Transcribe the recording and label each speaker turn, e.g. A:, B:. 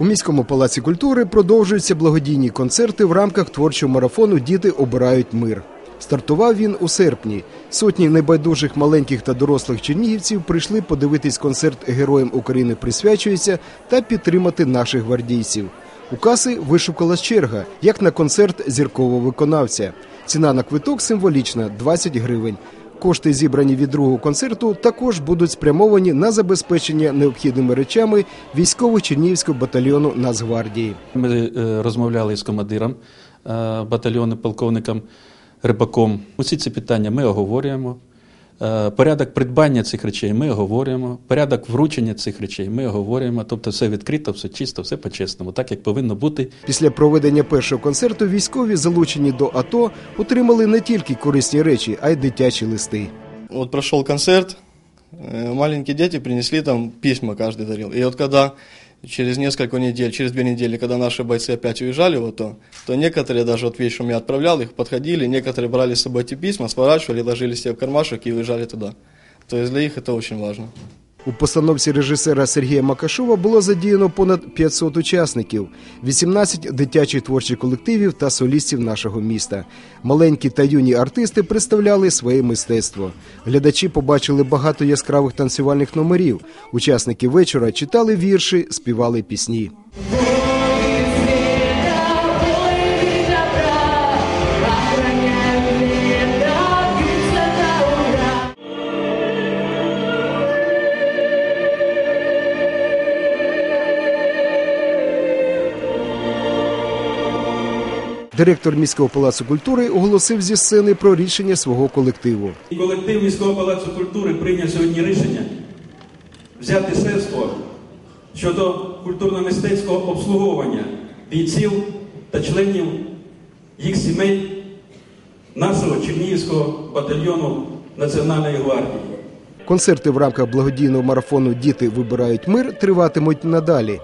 A: У міському палаці культури продовжуються благодійні концерти в рамках творчого марафону Діти обирають мир. Стартував він у серпні. Сотні небайдужих маленьких та дорослих чернігівців прийшли подивитись концерт Героям України присвячується та підтримати наших гвардійців. У каси вишукалась черга, як на концерт зіркового виконавця. Ціна на квиток символічна 20 гривень. Кошти, зібрані від другого концерту, також будуть спрямовані на забезпечення необхідними речами військових Чернігівського батальйону Нацгвардії.
B: Ми е, розмовляли з командиром е, батальйону, полковником Рибаком. Усі ці питання ми оговорюємо. Е, Порядок придбання цих речей ми оговорюємо. Порядок вручення цих речей ми оговорюємо. Тобто все відкрито, все чисто, все по-чесному, так як повинно бути.
A: Після проведення першого концерту військові, залучені до АТО, отримали не тільки корисні речі, а й дитячі листи.
C: Вот прошел концерт, э, маленькие дети принесли там письма, каждый дарил. И вот когда через несколько недель, через две недели, когда наши бойцы опять уезжали в АТО, то некоторые даже вот вечером я отправлял их, подходили, некоторые брали с собой эти письма, сворачивали, ложили себе в кармашек и уезжали туда. То есть для них это очень важно.
A: У постановці режисера Сергія Макашова було задіяно понад 500 учасників, 18 дитячих творчих колективів та солістів нашого міста. Маленькі та юні артисти представляли своє мистецтво. Глядачі побачили багато яскравих танцювальних номерів. Учасники вечора читали вірші, співали пісні. Директор міського палацу культури оголосив зі сцени про рішення свого колективу.
D: І колектив міського палацу культури прийняв сьогодні рішення взяти средство щодо культурно-мистецького обслуговування бійців та членів їх сімей нашого Чернігівського батальйону Національної гвардії.
A: Концерти в рамках благодійного марафону Діти вибирають мир триватимуть надалі.